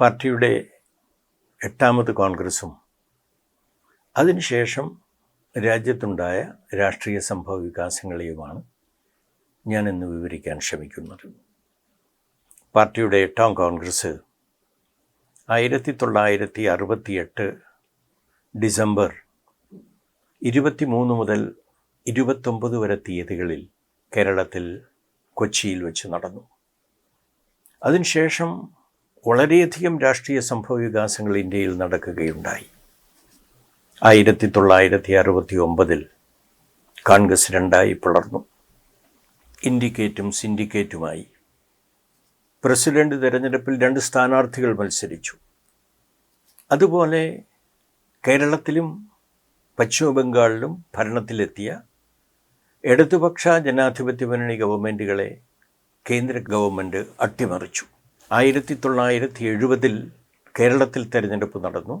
പാർട്ടിയുടെ എട്ടാമത് കോൺഗ്രസും അതിനുശേഷം രാജ്യത്തുണ്ടായ രാഷ്ട്രീയ സംഭവ വികാസങ്ങളെയുമാണ് ഞാൻ ഇന്ന് വിവരിക്കാൻ ശ്രമിക്കുന്നത്. പാർട്ടിയുടെ എട്ടാം കോൺഗ്രസ് ആയിരത്തി തൊള്ളായിരത്തി അറുപത്തിയെട്ട് ഡിസംബർ ഇരുപത്തിമൂന്ന് മുതൽ ഇരുപത്തൊമ്പത് വരെ തീയതികളിൽ കേരളത്തിൽ കൊച്ചിയിൽ വെച്ച് നടന്നു. അതിനുശേഷം വളരെയധികം രാഷ്ട്രീയ സംഭവ വികാസങ്ങൾ ഇന്ത്യയിൽ നടക്കുകയുണ്ടായി. ആയിരത്തി തൊള്ളായിരത്തി അറുപത്തി ഒമ്പതിൽ കോൺഗ്രസ് രണ്ടായി പിളർന്നു. ഇൻഡിക്കേറ്റും സിൻഡിക്കേറ്റുമായി പ്രസിഡന്റ് തിരഞ്ഞെടുപ്പിൽ രണ്ട് സ്ഥാനാർത്ഥികൾ മത്സരിച്ചു. അതുപോലെ കേരളത്തിലും പശ്ചിമ ബംഗാളിലും ഭരണത്തിലെത്തിയ ഇടതുപക്ഷ ജനാധിപത്യ മുന്നണി ഗവൺമെന്റുകളെ കേന്ദ്ര ഗവൺമെന്റ് അട്ടിമറിച്ചു. ആയിരത്തി തൊള്ളായിരത്തി എഴുപതിൽ കേരളത്തിൽ തെരഞ്ഞെടുപ്പ് നടന്നു.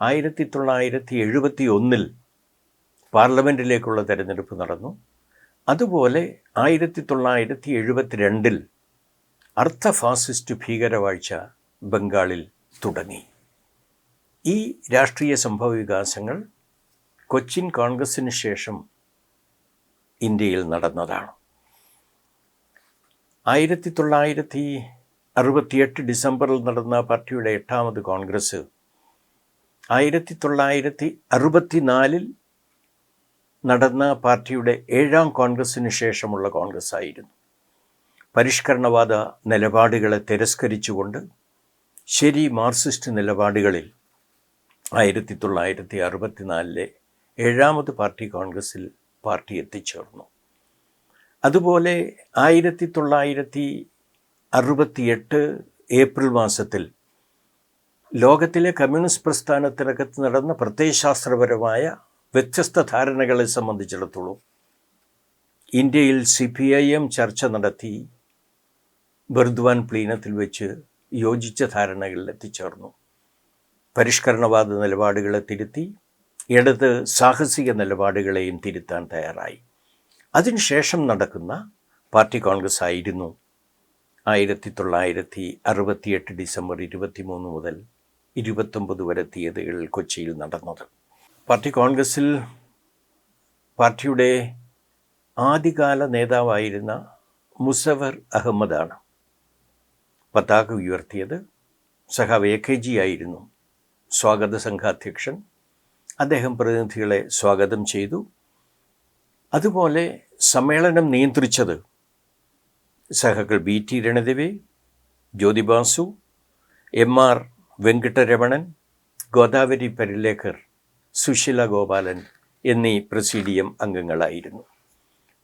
ആയിരത്തി തൊള്ളായിരത്തി എഴുപത്തി ഒന്നിൽ പാർലമെന്റിലേക്കുള്ള തെരഞ്ഞെടുപ്പ് നടന്നു. അതുപോലെ ആയിരത്തി തൊള്ളായിരത്തി എഴുപത്തിരണ്ടിൽ അർദ്ധ ഫാസിസ്റ്റ് ഭീകരവാഴ്ച ബംഗാളിൽ തുടങ്ങി. ഈ രാഷ്ട്രീയ സംഭവ വികാസങ്ങൾ കൊച്ചിൻ കോൺഗ്രസിന് ശേഷം ഇന്ത്യയിൽ നടന്നതാണ്. ആയിരത്തി തൊള്ളായിരത്തി അറുപത്തിയെട്ട് ഡിസംബറിൽ നടന്ന പാർട്ടിയുടെ എട്ടാമത് കോൺഗ്രസ് ആയിരത്തി തൊള്ളായിരത്തി അറുപത്തിനാലിൽ നടന്ന പാർട്ടിയുടെ ഏഴാം കോൺഗ്രസ്സിന് ശേഷമുള്ള കോൺഗ്രസ് ആയിരുന്നു പരിഷ്കരണവാദ നിലപാടുകളെ തിരസ്കരിച്ചുകൊണ്ട് ശരി മാർക്സിസ്റ്റ് നിലപാടുകളിൽ ആയിരത്തി തൊള്ളായിരത്തി അറുപത്തിനാലിലെ ഏഴാമത് പാർട്ടി കോൺഗ്രസ്സിൽ പാർട്ടി എത്തിച്ചേർന്നു. അതുപോലെ ആയിരത്തി തൊള്ളായിരത്തി അറുപത്തിയെട്ട് ഏപ്രിൽ മാസത്തിൽ ലോകത്തിലെ കമ്മ്യൂണിസ്റ്റ് പ്രസ്ഥാനത്തിനകത്ത് നടന്ന പ്രത്യയശാസ്ത്രപരമായ വ്യത്യസ്ത ധാരണകളെ സംബന്ധിച്ചിടത്തോളം ഇന്ത്യയിൽ സി പി ഐ എം ചർച്ച നടത്തി ബർദ്വാൻ പ്ലീനത്തിൽ വെച്ച് യോജിച്ച ധാരണകളിൽ എത്തിച്ചേർന്നു. പരിഷ്കരണവാദ നിലപാടുകളെ തിരുത്തി ഇടത് സാഹസിക നിലപാടുകളെയും തിരുത്താൻ തയ്യാറായി. അതിനുശേഷം നടക്കുന്ന പാർട്ടി കോൺഗ്രസ് ആയിരുന്നു ആയിരത്തി തൊള്ളായിരത്തി അറുപത്തിയെട്ട് ഡിസംബർ ഇരുപത്തി മൂന്ന് മുതൽ ഇരുപത്തൊമ്പത് വരെ തീയതികളിൽ കൊച്ചിയിൽ നടന്നത്. പാർട്ടി കോൺഗ്രസിൽ പാർട്ടിയുടെ ആദ്യകാല നേതാവായിരുന്ന മുസവർ അഹമ്മദാണ് പതാക ഉയർത്തിയത്. സഹാവ് എ കെ ജി ആയിരുന്നു സ്വാഗത സംഘാധ്യക്ഷൻ. അദ്ദേഹം പ്രതിനിധികളെ സ്വാഗതം ചെയ്തു. അതുപോലെ സമ്മേളനം നിയന്ത്രിച്ചത് സഹകൾ B T Ranadive Jyoti Basu M R Venkataraman Godavari Parulekar Susheela Gopalan എന്നീ പ്രസീഡിയം അംഗങ്ങളായിരുന്നു.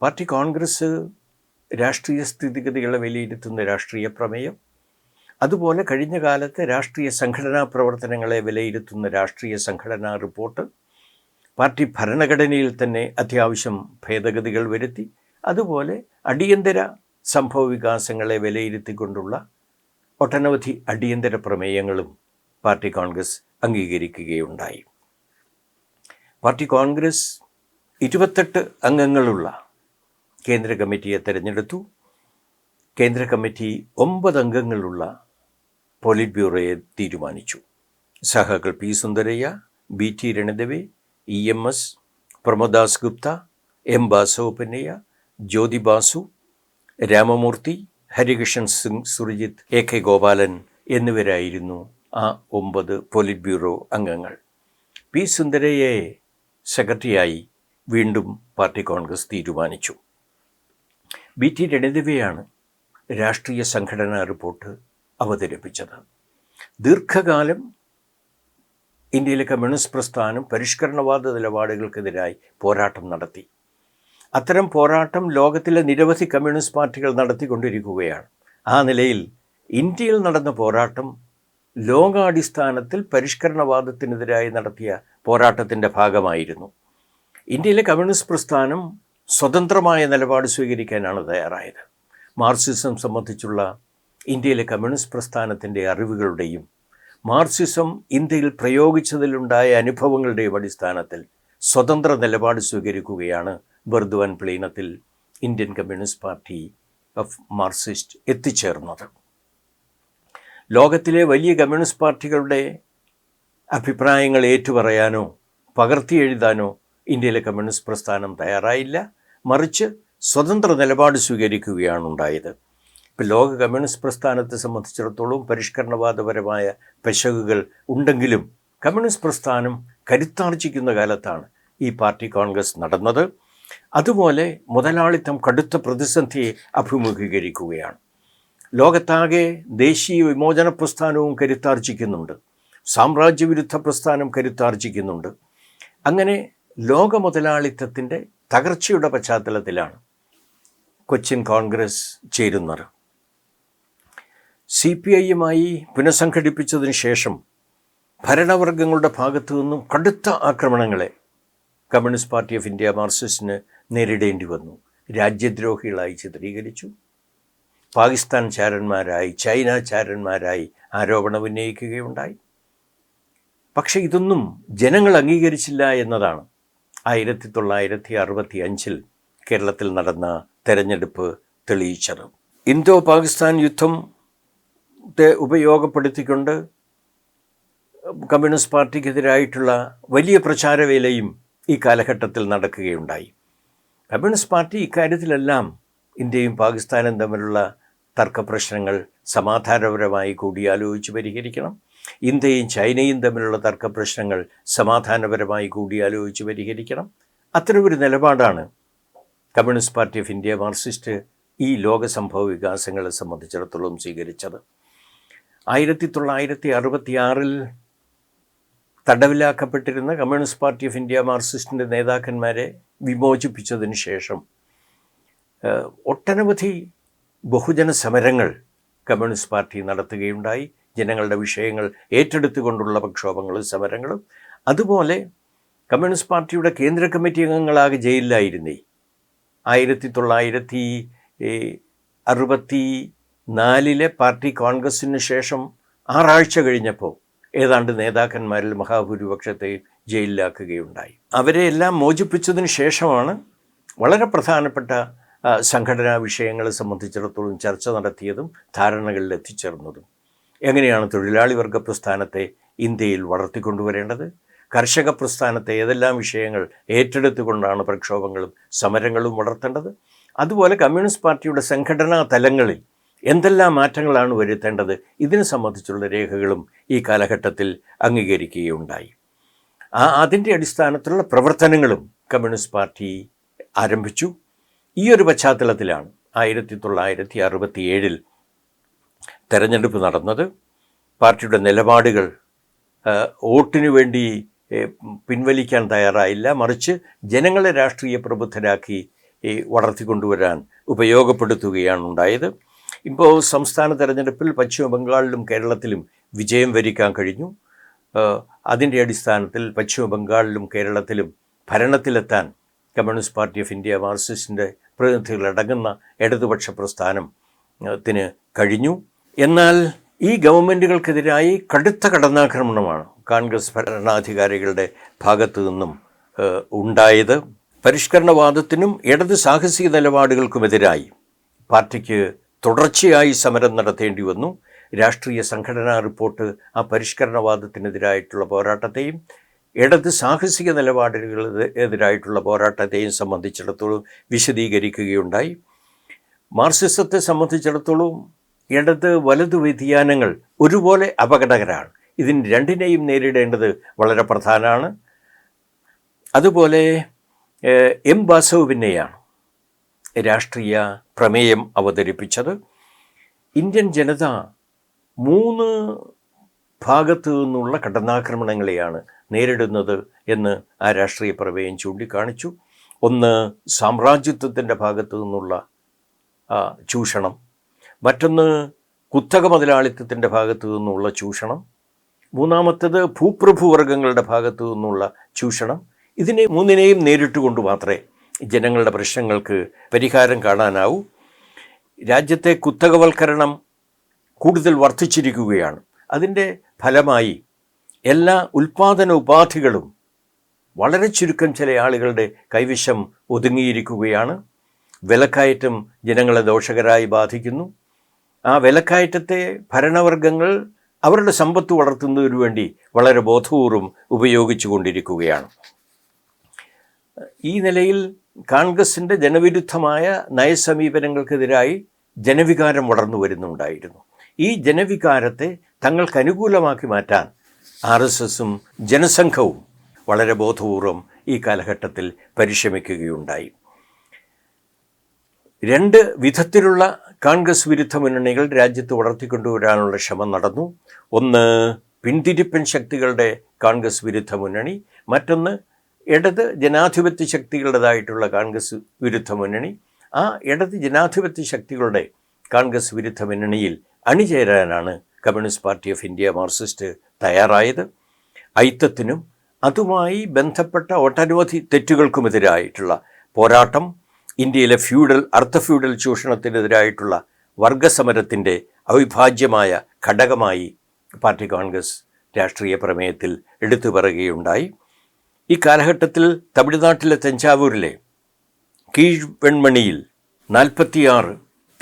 പാർട്ടി കോൺഗ്രസ് രാഷ്ട്രീയ സ്ഥിതിഗതികളെ വിലയിരുത്തുന്ന രാഷ്ട്രീയ പ്രമേയം അതുപോലെ കഴിഞ്ഞ കാലത്തെ രാഷ്ട്രീയ സംഘടനാ പ്രവർത്തനങ്ങളെ വിലയിരുത്തുന്ന രാഷ്ട്രീയ സംഘടനാ റിപ്പോർട്ട് പാർട്ടി ഭരണഘടനയിൽ തന്നെ അത്യാവശ്യം ഭേദഗതികൾ വരുത്തി അതുപോലെ അടിയന്തര സംഭവ വികാസങ്ങളെ വിലയിരുത്തിക്കൊണ്ടുള്ള ഒട്ടനവധി അടിയന്തര പ്രമേയങ്ങളും പാർട്ടി കോൺഗ്രസ് അംഗീകരിക്കുകയുണ്ടായി. പാർട്ടി കോൺഗ്രസ് ഇരുപത്തെട്ട് അംഗങ്ങളുള്ള കേന്ദ്ര കമ്മിറ്റിയെ തിരഞ്ഞെടുത്തു. കേന്ദ്ര കമ്മിറ്റി ഒമ്പത് അംഗങ്ങളുള്ള പോളിറ്റ് ബ്യൂറോയെ തീരുമാനിച്ചു. സഹകൾ P Sundarayya B T Ranadive E M S Promodas Gupta M Basavapunnaiah Jyoti Basu Ramamurthy Harkishan Singh Surjeet A K Gopalan എന്നിവരായിരുന്നു ആ ഒമ്പത് പോലിറ്റ് ബ്യൂറോ അംഗങ്ങൾ. പി സുന്ദരയെ സെക്രട്ടറിയായി വീണ്ടും പാർട്ടി കോൺഗ്രസ് തീരുമാനിച്ചു. ബി ടി രണിതവയാണ് രാഷ്ട്രീയ സംഘടനാ റിപ്പോർട്ട് അവതരിപ്പിച്ചത്. ദീർഘകാലം ഇന്ത്യയിലെ കമ്മ്യൂണിസ്റ്റ് പ്രസ്ഥാനം പരിഷ്കരണവാദ നിലപാടുകൾക്കെതിരായി പോരാട്ടം നടത്തി. അത്തരം പോരാട്ടം ലോകത്തിലെ നിരവധി കമ്മ്യൂണിസ്റ്റ് പാർട്ടികൾ നടത്തിക്കൊണ്ടിരിക്കുകയാണ്. ആ നിലയിൽ ഇന്ത്യയിൽ നടന്ന പോരാട്ടം ലോകാടിസ്ഥാനത്തിൽ പരിഷ്കരണവാദത്തിനെതിരായി നടത്തിയ പോരാട്ടത്തിന്റെ ഭാഗമായിരുന്നു. ഇന്ത്യയിലെ കമ്മ്യൂണിസ്റ്റ് പ്രസ്ഥാനം സ്വതന്ത്രമായ നിലപാട് സ്വീകരിക്കാനാണ് തയ്യാറായത്. മാർക്സിസം സംബന്ധിച്ചുള്ള ഇന്ത്യയിലെ കമ്മ്യൂണിസ്റ്റ് പ്രസ്ഥാനത്തിന്റെ അറിവുകളുടെയും മാർക്സിസം ഇന്ത്യയിൽ പ്രയോഗിച്ചതിലുണ്ടായ അനുഭവങ്ങളുടെയും അടിസ്ഥാനത്തിൽ സ്വതന്ത്ര നിലപാട് സ്വീകരിക്കുകയാണ് Burdwan പ്ലീനത്തിൽ Indian Communist Party of Marxist എത്തിച്ചേർന്നത്. ലോകത്തിലെ വലിയ കമ്മ്യൂണിസ്റ്റ് പാർട്ടികളുടെ അഭിപ്രായങ്ങൾ ഏറ്റുപറയാനോ പകർത്തി എഴുതാനോ ഇന്ത്യയിലെ കമ്മ്യൂണിസ്റ്റ് പ്രസ്ഥാനം തയ്യാറായില്ല. മറിച്ച് സ്വതന്ത്ര നിലപാട് സ്വീകരിക്കുകയാണ് ഉണ്ടായത് ഇപ്പം ലോക കമ്മ്യൂണിസ്റ്റ് പ്രസ്ഥാനത്തെ സംബന്ധിച്ചിടത്തോളം പരിഷ്കരണവാദപരമായ പെശകുകൾ ഉണ്ടെങ്കിലും കമ്മ്യൂണിസ്റ്റ് പ്രസ്ഥാനം കരുത്താർജിക്കുന്ന കാലത്താണ് ഈ പാർട്ടി കോൺഗ്രസ് നടന്നത്. അതുപോലെ മുതലാളിത്തം കടുത്ത പ്രതിസന്ധിയെ അഭിമുഖീകരിക്കുകയാണ്. ലോകത്താകെ ദേശീയ വിമോചന പ്രസ്ഥാനവും കരുത്താർജിക്കുന്നുണ്ട്. സാമ്രാജ്യവിരുദ്ധ പ്രസ്ഥാനം കരുത്താർജിക്കുന്നുണ്ട്. അങ്ങനെ ലോക മുതലാളിത്തത്തിന്റെ തകർച്ചയുടെ പശ്ചാത്തലത്തിലാണ് കൊച്ചിൻ കോൺഗ്രസ് ചേരുന്നത്. സി പി ഐയുമായി പുനഃസംഘടിപ്പിച്ചതിന് ശേഷം ഭരണവർഗങ്ങളുടെ ഭാഗത്തു നിന്നും കടുത്ത ആക്രമണങ്ങളെ കമ്മ്യൂണിസ്റ്റ് പാർട്ടി ഓഫ് ഇന്ത്യ മാർസിസ്റ്റിന് നേരിടേണ്ടി വന്നു. രാജ്യദ്രോഹികളായി ചിത്രീകരിച്ചു. പാകിസ്ഥാൻ ചാരന്മാരായി ചൈന ചാരന്മാരായി ആരോപണം ഉന്നയിക്കുകയുണ്ടായി. പക്ഷെ ഇതൊന്നും ജനങ്ങൾ അംഗീകരിച്ചില്ല എന്നതാണ്. ആയിരത്തി തൊള്ളായിരത്തി അറുപത്തി അഞ്ചിൽ കേരളത്തിൽ നടന്ന തെരഞ്ഞെടുപ്പ് തെളിയിച്ചത്. ഇന്തോ പാകിസ്ഥാൻ യുദ്ധം ഉപയോഗപ്പെടുത്തിക്കൊണ്ട് കമ്മ്യൂണിസ്റ്റ് പാർട്ടിക്കെതിരായിട്ടുള്ള വലിയ പ്രചാരവേലയും ഈ കാലഘട്ടത്തിൽ നടക്കുകയുണ്ടായി. കമ്മ്യൂണിസ്റ്റ് പാർട്ടി ഇക്കാര്യത്തിലെല്ലാം ഇന്ത്യയും പാകിസ്ഥാനും തമ്മിലുള്ള തർക്ക പ്രശ്നങ്ങൾ സമാധാനപരമായി കൂടിയാലോചിച്ച് പരിഹരിക്കണം. ഇന്ത്യയും ചൈനയും തമ്മിലുള്ള തർക്ക പ്രശ്നങ്ങൾ സമാധാനപരമായി കൂടിയാലോചിച്ച് പരിഹരിക്കണം. അത്തരമൊരു നിലപാടാണ് Communist Party of India Marxist ഈ ലോകസംഭവ വികാസങ്ങളെ സംബന്ധിച്ചിടത്തോളം സ്വീകരിച്ചത്. ആയിരത്തി തൊള്ളായിരത്തി അറുപത്തിയാറിൽ തടവിലാക്കപ്പെട്ടിരുന്ന കമ്മ്യൂണിസ്റ്റ് പാർട്ടി ഓഫ് ഇന്ത്യ മാർക്സിസ്റ്റിന്റെ നേതാക്കന്മാരെ വിമോചിപ്പിച്ചതിന് ശേഷം ഒട്ടനവധി ബഹുജന സമരങ്ങൾ കമ്മ്യൂണിസ്റ്റ് പാർട്ടി നടത്തുകയുണ്ടായി. ജനങ്ങളുടെ വിഷയങ്ങൾ ഏറ്റെടുത്തുകൊണ്ടുള്ള പ്രക്ഷോഭങ്ങളും സമരങ്ങളും. അതുപോലെ കമ്മ്യൂണിസ്റ്റ് പാർട്ടിയുടെ കേന്ദ്ര കമ്മിറ്റി അംഗങ്ങളാകെ ജയിലിലായിരുന്നേ. ആയിരത്തി തൊള്ളായിരത്തി അറുപത്തി നാലിലെ പാർട്ടി കോൺഗ്രസ്സിന് ശേഷം ആറാഴ്ച കഴിഞ്ഞപ്പോൾ ഏതാണ്ട് നേതാക്കന്മാരിൽ മഹാഭൂരിപക്ഷത്തെ ജയിലിലാക്കുകയുണ്ടായി. അവരെ എല്ലാം മോചിപ്പിച്ചതിന് ശേഷമാണ് വളരെ പ്രധാനപ്പെട്ട സംഘടനാ വിഷയങ്ങളെ സംബന്ധിച്ചിടത്തോളം ചർച്ച നടത്തിയതും ധാരണകളിൽ എത്തിച്ചേർന്നതും. എങ്ങനെയാണ് തൊഴിലാളി വർഗ പ്രസ്ഥാനത്തെ ഇന്ത്യയിൽ വളർത്തിക്കൊണ്ടുവരേണ്ടത്? കർഷക പ്രസ്ഥാനത്തെ ഏതെല്ലാം വിഷയങ്ങൾ ഏറ്റെടുത്തുകൊണ്ടാണ് പ്രക്ഷോഭങ്ങളും സമരങ്ങളും വളർത്തേണ്ടത്? അതുപോലെ കമ്മ്യൂണിസ്റ്റ് പാർട്ടിയുടെ സംഘടനാ തലങ്ങളിൽ എന്തെല്ലാം മാറ്റങ്ങളാണ് വരുത്തേണ്ടത്? ഇതിനെ സംബന്ധിച്ചുള്ള രേഖകളും ഈ കാലഘട്ടത്തിൽ അംഗീകരിക്കുകയുണ്ടായി. ആ അതിന്റെ അടിസ്ഥാനത്തിലുള്ള പ്രവർത്തനങ്ങളും കമ്മ്യൂണിസ്റ്റ് പാർട്ടി ആരംഭിച്ചു. ഈ ഒരു പശ്ചാത്തലത്തിലാണ് ആയിരത്തി തൊള്ളായിരത്തി അറുപത്തി ഏഴിൽ തെരഞ്ഞെടുപ്പ് നടന്നത്. പാർട്ടിയുടെ നിലപാടുകൾ വോട്ടിനു വേണ്ടി പിൻവലിക്കാൻ തയ്യാറായില്ല. മറിച്ച് ജനങ്ങളെ രാഷ്ട്രീയ പ്രബുദ്ധരാക്കി വളർത്തിക്കൊണ്ടുവരാൻ ഉപയോഗപ്പെടുത്തുകയാണ് ഉണ്ടായത് ഇപ്പോൾ സംസ്ഥാന തെരഞ്ഞെടുപ്പിൽ പശ്ചിമ ബംഗാളിലും കേരളത്തിലും വിജയം വരിക്കാൻ കഴിഞ്ഞു. അതിന്റെ അടിസ്ഥാനത്തിൽ പശ്ചിമ ബംഗാളിലും കേരളത്തിലും ഭരണത്തിലെത്താൻ കമ്മ്യൂണിസ്റ്റ് പാർട്ടി ഓഫ് ഇന്ത്യ മാർക്സിസ്റ്റിന്റെ പ്രതിനിധികളടങ്ങുന്ന ഇടതുപക്ഷ പ്രസ്ഥാനം പ്രസ്ഥാനത്തിന് കഴിഞ്ഞു. എന്നാൽ ഈ ഗവൺമെന്റുകൾക്കെതിരായി കടുത്ത കടന്നാക്രമണമാണ് കോൺഗ്രസ് ഭരണാധികാരികളുടെ ഭാഗത്തു നിന്നും ഉണ്ടായത്. പരിഷ്കരണവാദത്തിനും ഇടത് സാഹസിക നിലപാടുകൾക്കുമെതിരായി പാർട്ടിക്ക് തുടർച്ചയായി സമരം നടത്തേണ്ടി വന്നു. രാഷ്ട്രീയ സംഘടനാ റിപ്പോർട്ട് ആ പരിഷ്കരണവാദത്തിനെതിരായിട്ടുള്ള പോരാട്ടത്തെയും ഇടത് സാഹസിക നിലപാടുകൾ എതിരായിട്ടുള്ള പോരാട്ടത്തെയും സംബന്ധിച്ചിടത്തോളം വിശദീകരിക്കുകയുണ്ടായി. മാർക്സിസത്തെ സംബന്ധിച്ചിടത്തോളം ഇടത് വലതു വ്യതിയാനങ്ങൾ ഒരുപോലെ അപകടകരാണ്. ഇതിന് രണ്ടിനെയും നേരിടേണ്ടത് വളരെ പ്രധാനമാണ്. അതുപോലെ എം വാസവ് പിന്നെയാണ് രാഷ്ട്രീയ പ്രമേയം അവതരിപ്പിച്ചത്. ഇന്ത്യൻ ജനത മൂന്ന് ഭാഗത്തു നിന്നുള്ള കടന്നാക്രമണങ്ങളെയാണ് നേരിടുന്നത് എന്ന് ആ രാഷ്ട്രീയ പ്രമേയം ചൂണ്ടിക്കാണിച്ചു. ഒന്ന് സാമ്രാജ്യത്വത്തിന്റെ ഭാഗത്തു നിന്നുള്ള ചൂഷണം. മറ്റൊന്ന് കുത്തക മുതലാളിത്തത്തിന്റെ ഭാഗത്തു നിന്നുള്ള ചൂഷണം. മൂന്നാമത്തേത് ഭൂപ്രഭുവർഗങ്ങളുടെ ഭാഗത്തു നിന്നുള്ള ചൂഷണം. ഇതിനെ മൂന്നിനെയും നേരിട്ടുകൊണ്ട് മാത്രമേ ജനങ്ങളുടെ പ്രശ്നങ്ങൾക്ക് പരിഹാരം കാണാനാവൂ. രാജ്യത്തെ കുത്തകവൽക്കരണം കൂടുതൽ വർദ്ധിച്ചിരിക്കുകയാണ്. അതിന്റെ ഫലമായി എല്ലാ ഉൽപാദന ഉപാധികളും വളരെ ചുരുക്കം ചില ആളുകളുടെ കൈവശം ഒതുങ്ങിയിരിക്കുകയാണ്. വിലക്കയറ്റം ജനങ്ങളെ ദോഷകരായി ബാധിക്കുന്നു. ആ വിലക്കയറ്റത്തെ ഭരണവർഗങ്ങൾ അവരുടെ സമ്പത്ത് വളർത്തുന്നതിനു വേണ്ടി വളരെ ബോധപൂർവം ഉപയോഗിച്ചു കൊണ്ടിരിക്കുകയാണ്. ഈ നിലയിൽ കോൺഗ്രസിന്റെ ജനവിരുദ്ധമായ നയസമീപനങ്ങൾക്കെതിരായി ജനവികാരം വളർന്നു വരുന്നുണ്ടായിരുന്നു. ഈ ജനവികാരത്തെ തങ്ങൾക്ക് അനുകൂലമാക്കി മാറ്റാൻ ആർ എസ് എസും ജനസംഘവും വളരെ ബോധപൂർവം ഈ കാലഘട്ടത്തിൽ പരിശ്രമിക്കുകയുണ്ടായി. രണ്ട് വിധത്തിലുള്ള കോൺഗ്രസ് വിരുദ്ധ മുന്നണികൾ രാജ്യത്ത് വളർത്തിക്കൊണ്ടുവരാനുള്ള ശ്രമം നടന്നു. ഒന്ന് പിന്തിരിപ്പൻ ശക്തികളുടെ കോൺഗ്രസ് വിരുദ്ധ മുന്നണി മറ്റൊന്ന് ഇടത് ജനാധിപത്യ ശക്തികളുടേതായിട്ടുള്ള കോൺഗ്രസ് വിരുദ്ധ മുന്നണി. ആ ഇടത് ജനാധിപത്യ ശക്തികളുടെ കോൺഗ്രസ് വിരുദ്ധ മുന്നണിയിൽ അണിചേരാനാണ് Communist Party of India Marxist തയ്യാറായത്. ഐത്തത്തിനും അതുമായി ബന്ധപ്പെട്ട ഒട്ടനവധി തെറ്റുകൾക്കുമെതിരായിട്ടുള്ള പോരാട്ടം ഇന്ത്യയിലെ ഫ്യൂഡൽ അർദ്ധ ഫ്യൂഡൽ ചൂഷണത്തിനെതിരായിട്ടുള്ള വർഗസമരത്തിന്റെ അവിഭാജ്യമായ ഘടകമായി പാർട്ടി കോൺഗ്രസ് രാഷ്ട്രീയ പ്രമേയത്തിൽ എടുത്തു പറയുകയുണ്ടായി. ഈ കാലഘട്ടത്തിൽ തമിഴ്നാട്ടിലെ തഞ്ചാവൂരിലെ കീഴ്വെൺമണിയിൽ നാൽപ്പത്തിയാറ്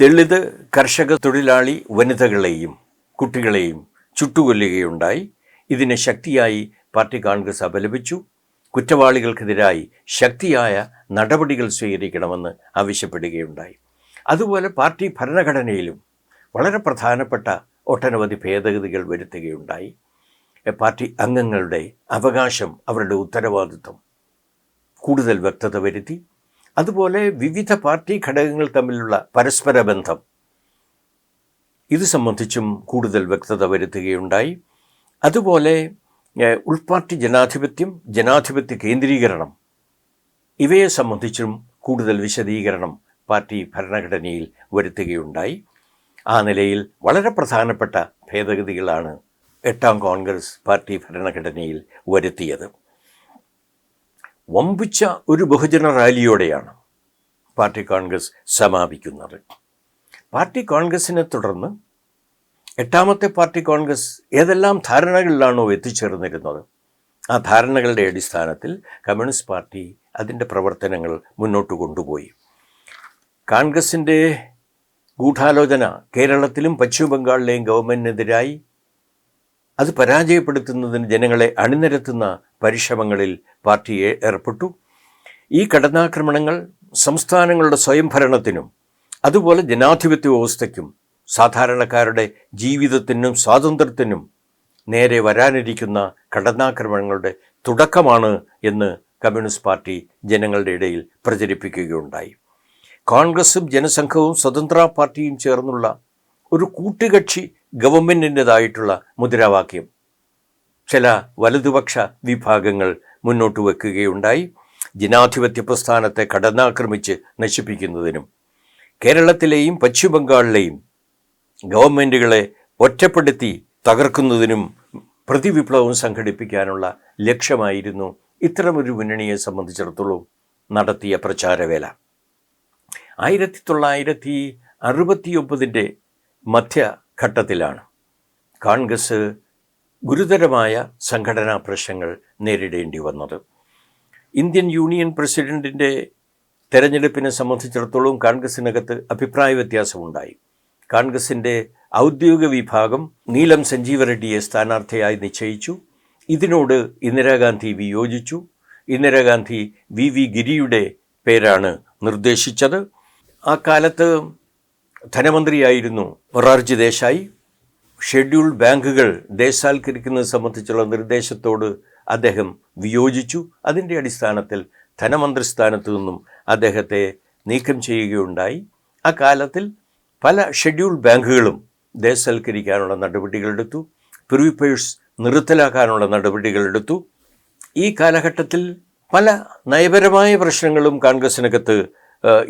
തെളിത് കർഷക തൊഴിലാളി വനിതകളെയും കുട്ടികളെയും ചുട്ടുകൊല്ലുകയുണ്ടായി. ഇതിനെ ശക്തിയായി പാർട്ടി കോൺഗ്രസ് അപലപിച്ചു കുറ്റവാളികൾക്കെതിരായി ശക്തിയായ നടപടികൾ സ്വീകരിക്കണമെന്ന് ആവശ്യപ്പെടുകയുണ്ടായി. അതുപോലെ പാർട്ടി ഭരണഘടനയിലും വളരെ പ്രധാനപ്പെട്ട ഒട്ടനവധി ഭേദഗതികൾ വരുത്തുകയുണ്ടായി. പാർട്ടി അംഗങ്ങളുടെ അവകാശം അവരുടെ ഉത്തരവാദിത്വം കൂടുതൽ വ്യക്തത വരുത്തി. അതുപോലെ വിവിധ പാർട്ടി ഘടകങ്ങൾ തമ്മിലുള്ള പരസ്പര ബന്ധം ഇത് സംബന്ധിച്ചും കൂടുതൽ വ്യക്തത വരുത്തുകയുണ്ടായി. അതുപോലെ ഉൾപാർട്ടി ജനാധിപത്യം ജനാധിപത്യ കേന്ദ്രീകരണം ഇവയെ സംബന്ധിച്ചും കൂടുതൽ വിശദീകരണം പാർട്ടി ഭരണഘടനയിൽ വരുത്തുകയുണ്ടായി. ആ നിലയിൽ വളരെ പ്രധാനപ്പെട്ട ഭേദഗതികളാണ് എട്ടാം കോൺഗ്രസ് പാർട്ടി ഭരണഘടനയിൽ വരുത്തിയത്. വമ്പിച്ച ഒരു ബഹുജന റാലിയോടെയാണ് പാർട്ടി കോൺഗ്രസ് സമാപിക്കുന്നത്. പാർട്ടി കോൺഗ്രസിനെ തുടർന്ന് എട്ടാമത്തെ പാർട്ടി കോൺഗ്രസ് ഏതെല്ലാം ധാരണകളിലാണോ എത്തിച്ചേർന്നിരുന്നത്? ആ ധാരണകളുടെ അടിസ്ഥാനത്തിൽ കമ്മ്യൂണിസ്റ്റ് പാർട്ടി അതിന്റെ പ്രവർത്തനങ്ങൾ മുന്നോട്ട് കൊണ്ടുപോയി. കോൺഗ്രസിന്റെ ഗൂഢാലോചന കേരളത്തിലും പശ്ചിമ ബംഗാളിലെയും ഗവൺമെന്റിനെതിരായി അത് പരാജയപ്പെടുത്തുന്നതിന് ജനങ്ങളെ അണിനിരത്തുന്ന പരിശ്രമങ്ങളിൽ പാർട്ടി ഏർപ്പെട്ടു. ഈ കടന്നാക്രമണങ്ങൾ സംസ്ഥാനങ്ങളുടെ സ്വയംഭരണത്തിനും അതുപോലെ ജനാധിപത്യ വ്യവസ്ഥയ്ക്കും സാധാരണക്കാരുടെ ജീവിതത്തിനും സ്വാതന്ത്ര്യത്തിനും നേരെ വരാനിരിക്കുന്ന കടന്നാക്രമണങ്ങളുടെ തുടക്കമാണ് എന്ന് കമ്മ്യൂണിസ്റ്റ് പാർട്ടി ജനങ്ങളുടെ ഇടയിൽ പ്രചരിപ്പിക്കുകയുണ്ടായി. കോൺഗ്രസും ജനസംഘവും സ്വതന്ത്ര പാർട്ടിയും ചേർന്നുള്ള ഒരു കൂട്ടുകക്ഷി ഗവൺമെന്റിന്റെതായിട്ടുള്ള മുദ്രാവാക്യം. ചില വലതുപക്ഷ വിഭാഗങ്ങൾ മുന്നോട്ട് വെക്കുകയുണ്ടായി. ജനാധിപത്യ പ്രസ്ഥാനത്തെ കടന്നാക്രമിച്ച് നശിപ്പിക്കുന്നതിനും കേരളത്തിലെയും പശ്ചിമ ബംഗാളിലെയും ഗവൺമെന്റുകളെ ഒറ്റപ്പെടുത്തി തകർക്കുന്നതിനും പ്രതിവിപ്ലവം സംഘടിപ്പിക്കാനുള്ള ലക്ഷ്യമായിരുന്നു ഇത്തരമൊരു മുന്നണിയെ സംബന്ധിച്ചിടത്തോളം നടത്തിയ പ്രചാരവേല. ആയിരത്തി തൊള്ളായിരത്തി അറുപത്തിയൊമ്പതിന്റെ മധ്യഘട്ടത്തിലാണ് കോൺഗ്രസ് ഗുരുതരമായ സംഘടനാ പ്രശ്നങ്ങൾ നേരിടേണ്ടി വന്നത്. ഇന്ത്യൻ യൂണിയൻ പ്രസിഡന്റിന്റെ തെരഞ്ഞെടുപ്പിനെ സംബന്ധിച്ചിടത്തോളം കോൺഗ്രസിനകത്ത് അഭിപ്രായ വ്യത്യാസമുണ്ടായി. കോൺഗ്രസിന്റെ ഔദ്യോഗിക വിഭാഗം നീലം സഞ്ജീവ റെഡ്ഡിയെ സ്ഥാനാർത്ഥിയായി നിശ്ചയിച്ചു. ഇതിനോട് ഇന്ദിരാഗാന്ധി വിയോജിച്ചു. ഇന്ദിരാഗാന്ധി വി വി ഗിരിയുടെ പേരാണ് നിർദ്ദേശിച്ചത്. ആ കാലത്ത് ധനമന്ത്രിയായിരുന്നു മൊറാർജി ദേശായി. ഷെഡ്യൂൾഡ് ബാങ്കുകൾ ദേശസാൽക്കരിക്കുന്നത് സംബന്ധിച്ചുള്ള നിർദ്ദേശത്തോട് അദ്ദേഹം വിയോജിച്ചു. അതിന്റെ അടിസ്ഥാനത്തിൽ ധനമന്ത്രി സ്ഥാനത്തു നിന്നും അദ്ദേഹത്തെ നീക്കം ചെയ്യുകയുണ്ടായി. ആ കാലത്തിൽ പല ഷെഡ്യൂൾഡ് ബാങ്കുകളും ദേശസൽക്കരിക്കാനുള്ള നടപടികളെടുത്തു. പ്രിവിപ്പേഴ്സ് നിർത്തലാക്കാനുള്ള നടപടികളെടുത്തു. ഈ കാലഘട്ടത്തിൽ പല നയപരമായ പ്രശ്നങ്ങളും കോൺഗ്രസിനകത്ത്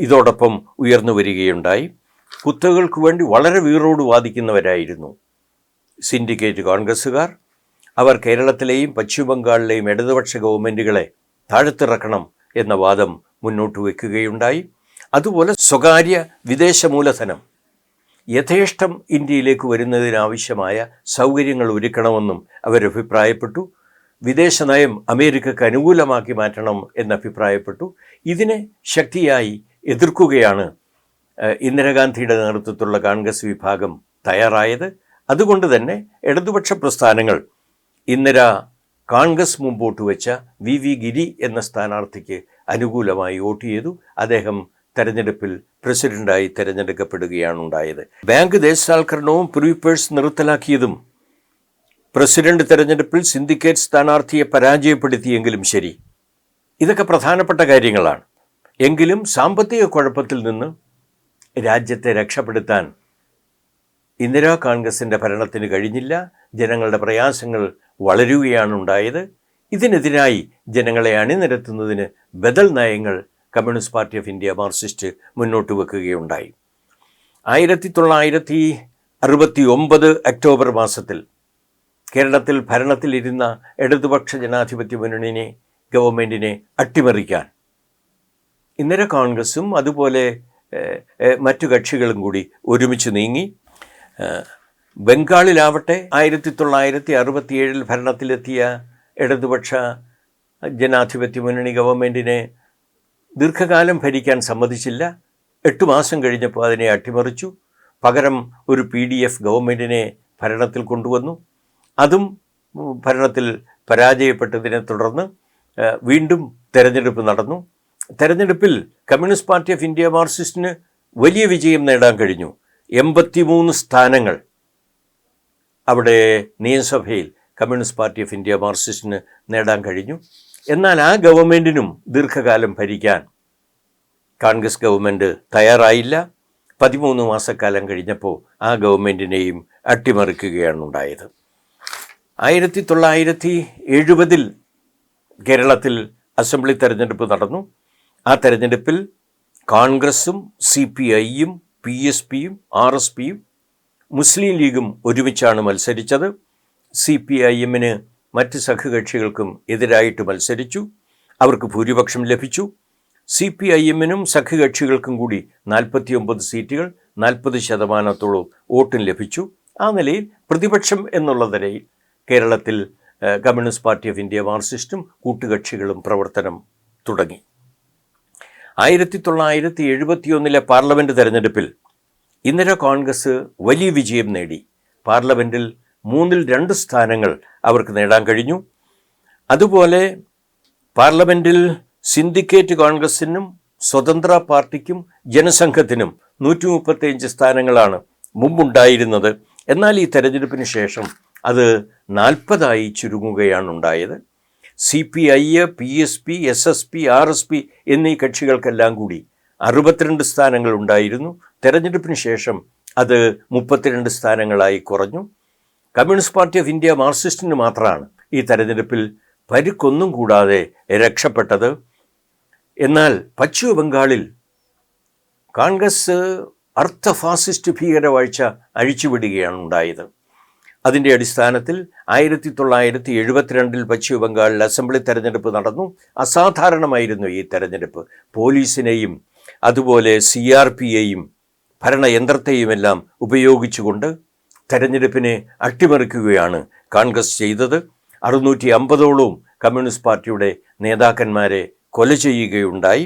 ഇതോടൊപ്പം ഉയർന്നു വരികയുണ്ടായി. കുത്തകൾക്ക് വേണ്ടി വളരെ വീറോട് വാദിക്കുന്നവരായിരുന്നു സിൻഡിക്കേറ്റ് കോൺഗ്രസ്സുകാർ. അവർ കേരളത്തിലെയും പശ്ചിമ ബംഗാളിലെയും ഇടതുപക്ഷ ഗവൺമെന്റുകളെ താഴ്ത്തിറക്കണം എന്ന വാദം മുന്നോട്ട് വയ്ക്കുകയുണ്ടായി. അതുപോലെ സ്വകാര്യ വിദേശ മൂലധനം യഥേഷ്ടം ഇന്ത്യയിലേക്ക് വരുന്നതിനാവശ്യമായ സൗകര്യങ്ങൾ ഒരുക്കണമെന്നും അവരഭിപ്രായപ്പെട്ടു വിദേശ നയം അമേരിക്കക്ക് അനുകൂലമാക്കി മാറ്റണം എന്നഭിപ്രായപ്പെട്ടു ഇതിനെ ശക്തിയായി എതിർക്കുകയാണ് ഇന്ദിരാഗാന്ധിയുടെ നേതൃത്വത്തിലുള്ള കോൺഗ്രസ് വിഭാഗം തയ്യാറായത്. അതുകൊണ്ട് തന്നെ ഇടതുപക്ഷ പ്രസ്ഥാനങ്ങൾ ഇന്ദിര കോൺഗ്രസ് മുമ്പോട്ട് വെച്ച വി വി ഗിരി എന്ന സ്ഥാനാർത്ഥിക്ക് അനുകൂലമായി വോട്ട് ചെയ്തു. അദ്ദേഹം തെരഞ്ഞെടുപ്പിൽ പ്രസിഡന്റായി തെരഞ്ഞെടുക്കപ്പെടുകയാണ് ഉണ്ടായത്. ബാങ്ക് ദേശസാൽക്കരണവും പ്രീപേഴ്സ് നിർത്തലാക്കിയതും പ്രസിഡന്റ് തെരഞ്ഞെടുപ്പിൽ സിൻഡിക്കേറ്റ് സ്ഥാനാർത്ഥിയെ പരാജയപ്പെടുത്തിയെങ്കിലും ശരി. ഇതൊക്കെ പ്രധാനപ്പെട്ട കാര്യങ്ങളാണ്. എങ്കിലും സാമ്പത്തിക കുഴപ്പത്തിൽ നിന്ന് രാജ്യത്തെ രക്ഷപ്പെടുത്താൻ ഇന്ദിരാ കോൺഗ്രസിന്റെ ഭരണത്തിന് കഴിഞ്ഞില്ല. ജനങ്ങളുടെ പ്രയാസങ്ങൾ വളരുകയാണ് ഉണ്ടായത് ഇതിനെതിരായി ജനങ്ങളെ അണിനിരത്തുന്നതിന് ബദൽ നയങ്ങൾ Communist Party of India Marxist മുന്നോട്ട് വെക്കുകയുണ്ടായി. ആയിരത്തി തൊള്ളായിരത്തി അറുപത്തി ഒമ്പത് ഒക്ടോബർ മാസത്തിൽ കേരളത്തിൽ ഭരണത്തിലിരുന്ന ഇടതുപക്ഷ ജനാധിപത്യ മുന്നണിനെ ഗവൺമെന്റിനെ അട്ടിമറിക്കാൻ. ഇന്ദിര കോൺഗ്രസും അതുപോലെ മറ്റു കക്ഷികളും കൂടി ഒരുമിച്ച് നീങ്ങി. ബംഗാളിലാവട്ടെ ആയിരത്തി തൊള്ളായിരത്തി അറുപത്തിയേഴിൽ ഭരണത്തിലെത്തിയ ഇടതുപക്ഷ ജനാധിപത്യ മുന്നണി ഗവൺമെന്റിനെ ദീർഘകാലം ഭരിക്കാൻ സമ്മതിച്ചില്ല. എട്ട് മാസം കഴിഞ്ഞപ്പോൾ അതിനെ അട്ടിമറിച്ചു. പകരം ഒരു പി ഡി എഫ് ഗവൺമെന്റിനെ ഭരണത്തിൽ കൊണ്ടുവന്നു. അതും ഭരണത്തിൽ പരാജയപ്പെട്ടതിനെ തുടർന്ന് വീണ്ടും തെരഞ്ഞെടുപ്പ് നടന്നു. തെരഞ്ഞെടുപ്പിൽ കമ്മ്യൂണിസ്റ്റ് പാർട്ടി ഓഫ് ഇന്ത്യ മാർക്സിസ്റ്റിന് വലിയ വിജയം നേടാൻ കഴിഞ്ഞു. എൺപത്തിമൂന്ന് സ്ഥാനങ്ങൾ. അവിടെ നിയമസഭയിൽ കമ്മ്യൂണിസ്റ്റ് പാർട്ടി ഓഫ് ഇന്ത്യ മാർക്സിസ്റ്റിന് നേടാൻ കഴിഞ്ഞു. എന്നാൽ ആ ഗവൺമെന്റിനും ദീർഘകാലം ഭരിക്കാൻ കോൺഗ്രസ് ഗവൺമെന്റ് തയ്യാറായില്ല. പതിമൂന്ന് മാസക്കാലം കഴിഞ്ഞപ്പോൾ ആ ഗവൺമെന്റിനെയും അട്ടിമറിക്കുകയാണ് ഉണ്ടായത് ആയിരത്തി തൊള്ളായിരത്തി എഴുപതിൽ കേരളത്തിൽ അസംബ്ലി തെരഞ്ഞെടുപ്പ് നടന്നു. ആ തെരഞ്ഞെടുപ്പിൽ കോൺഗ്രസും സി പി ഐയും പി എസ് പിയും ആർ എസ് പിയും മുസ്ലിം ലീഗും ഒരുമിച്ചാണ് മത്സരിച്ചത്. സി പി ഐ എമ്മിന് മറ്റ് സഖ്യകക്ഷികൾക്കും എതിരായിട്ട് മത്സരിച്ചു. അവർക്ക് ഭൂരിപക്ഷം ലഭിച്ചു. സി പി ഐ എമ്മിനും സഖ്യകക്ഷികൾക്കും കൂടി നാൽപ്പത്തിയൊമ്പത് സീറ്റുകൾ നാൽപ്പത് ശതമാനത്തോളം വോട്ടും ലഭിച്ചു. ആ നിലയിൽ പ്രതിപക്ഷം എന്നുള്ള നിലയിൽ കേരളത്തിൽ കമ്മ്യൂണിസ്റ്റ് പാർട്ടി ഓഫ് ഇന്ത്യ മാർക്സിസ്റ്റും കൂട്ടുകക്ഷികളും പ്രവർത്തനം തുടങ്ങി. ആയിരത്തി തൊള്ളായിരത്തി എഴുപത്തിയൊന്നിലെ പാർലമെന്റ് തെരഞ്ഞെടുപ്പിൽ ഇന്ദിര കോൺഗ്രസ് വലിയ വിജയം നേടി. പാർലമെന്റിൽ മൂന്നിൽ രണ്ട് സ്ഥാനങ്ങൾ അവർക്ക് നേടാൻ കഴിഞ്ഞു. അതുപോലെ പാർലമെന്റിൽ സിൻഡിക്കേറ്റ് കോൺഗ്രസിനും സ്വതന്ത്ര പാർട്ടിക്കും ജനസംഘത്തിനും നൂറ്റി മുപ്പത്തിയഞ്ച് സ്ഥാനങ്ങളാണ് മുമ്പുണ്ടായിരുന്നത്. എന്നാൽ ഈ തെരഞ്ഞെടുപ്പിന് ശേഷം അത് നാൽപ്പതായി ചുരുങ്ങുകയാണ് ഉണ്ടായത്. C P I P S P S S P R S P എന്നീ കക്ഷികൾക്കെല്ലാം കൂടി അറുപത്തിരണ്ട് സ്ഥാനങ്ങൾ ഉണ്ടായിരുന്നു. തെരഞ്ഞെടുപ്പിന് ശേഷം അത് മുപ്പത്തിരണ്ട് സ്ഥാനങ്ങളായി കുറഞ്ഞു. കമ്മ്യൂണിസ്റ്റ് പാർട്ടി ഓഫ് ഇന്ത്യ മാർക്സിസ്റ്റിന് മാത്രമാണ് ഈ തെരഞ്ഞെടുപ്പിൽ പരുക്കൊന്നും കൂടാതെ രക്ഷപ്പെട്ടത്. എന്നാൽ പശ്ചിമ ബംഗാളിൽ കോൺഗ്രസ് അർത്ഥ ഫാസിസ്റ്റ് ഭീകരവാഴ്ച അഴിച്ചുവിടുകയാണ് ഉണ്ടായത്. അതിന്റെ അടിസ്ഥാനത്തിൽ ആയിരത്തി തൊള്ളായിരത്തി എഴുപത്തിരണ്ടിൽ പശ്ചിമ ബംഗാളിൽ അസംബ്ലി തെരഞ്ഞെടുപ്പ് നടന്നു. അസാധാരണമായിരുന്നു ഈ തെരഞ്ഞെടുപ്പ്. പോലീസിനെയും അതുപോലെ സി ആർ പിയെയും ഭരണയന്ത്രത്തെയുമെല്ലാം ഉപയോഗിച്ചുകൊണ്ട് തെരഞ്ഞെടുപ്പിനെ അട്ടിമറിക്കുകയാണ് കോൺഗ്രസ് ചെയ്തത്. അറുന്നൂറ്റി അമ്പതോളവും കമ്മ്യൂണിസ്റ്റ് പാർട്ടിയുടെ നേതാക്കന്മാരെ കൊല ചെയ്യുകയുണ്ടായി.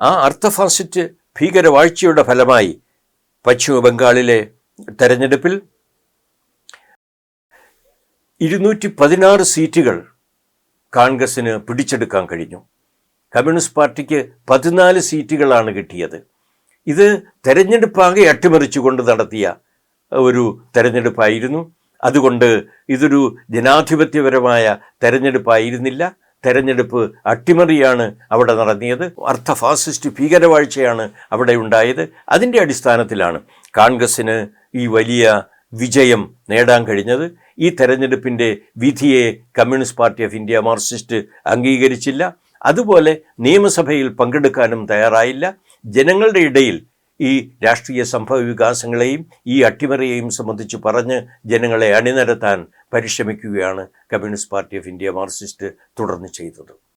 ആ അർത്ഥഫാസിറ്റ് ഭീകരവാഴ്ചയുടെ ഫലമായി പശ്ചിമ ബംഗാളിലെ തെരഞ്ഞെടുപ്പിൽ ഇരുന്നൂറ്റി പതിനാറ് സീറ്റുകൾ കോൺഗ്രസ്സിന് പിടിച്ചെടുക്കാൻ കഴിഞ്ഞു. കമ്മ്യൂണിസ്റ്റ് പാർട്ടിക്ക് പതിനാല് സീറ്റുകളാണ് കിട്ടിയത്. ഇത് തെരഞ്ഞെടുപ്പാകെ അട്ടിമറിച്ചുകൊണ്ട് നടത്തിയ ഒരു തെരഞ്ഞെടുപ്പായിരുന്നു. അതുകൊണ്ട് ഇതൊരു ജനാധിപത്യപരമായ തെരഞ്ഞെടുപ്പായിരുന്നില്ല. തെരഞ്ഞെടുപ്പ് അട്ടിമറിയാണ് അവിടെ നടത്തിയത് അർത്ഥ ഫാസിസ്റ്റ് ഭീകരവാഴ്ചയാണ് അവിടെ ഉണ്ടായത്. അതിന്റെ അടിസ്ഥാനത്തിലാണ് കോൺഗ്രസ്സിന് ഈ വലിയ വിജയം നേടാൻ കഴിഞ്ഞത്. ഈ തെരഞ്ഞെടുപ്പിന്റെ വിധിയെ Communist Party of India Marxist അംഗീകരിച്ചില്ല. അതുപോലെ നിയമസഭയിൽ പങ്കെടുക്കാനും തയ്യാറായില്ല. ജനങ്ങളുടെ ഇടയിൽ ഈ രാഷ്ട്രീയ സംഭവ വികാസങ്ങളെയും ഈ അട്ടിമറിയെയും സംബന്ധിച്ച് പറഞ്ഞ് ജനങ്ങളെ അണിനിരത്താൻ പരിശ്രമിക്കുകയാണ് Communist Party of India Marxist തുടർന്ന് ചെയ്തത്.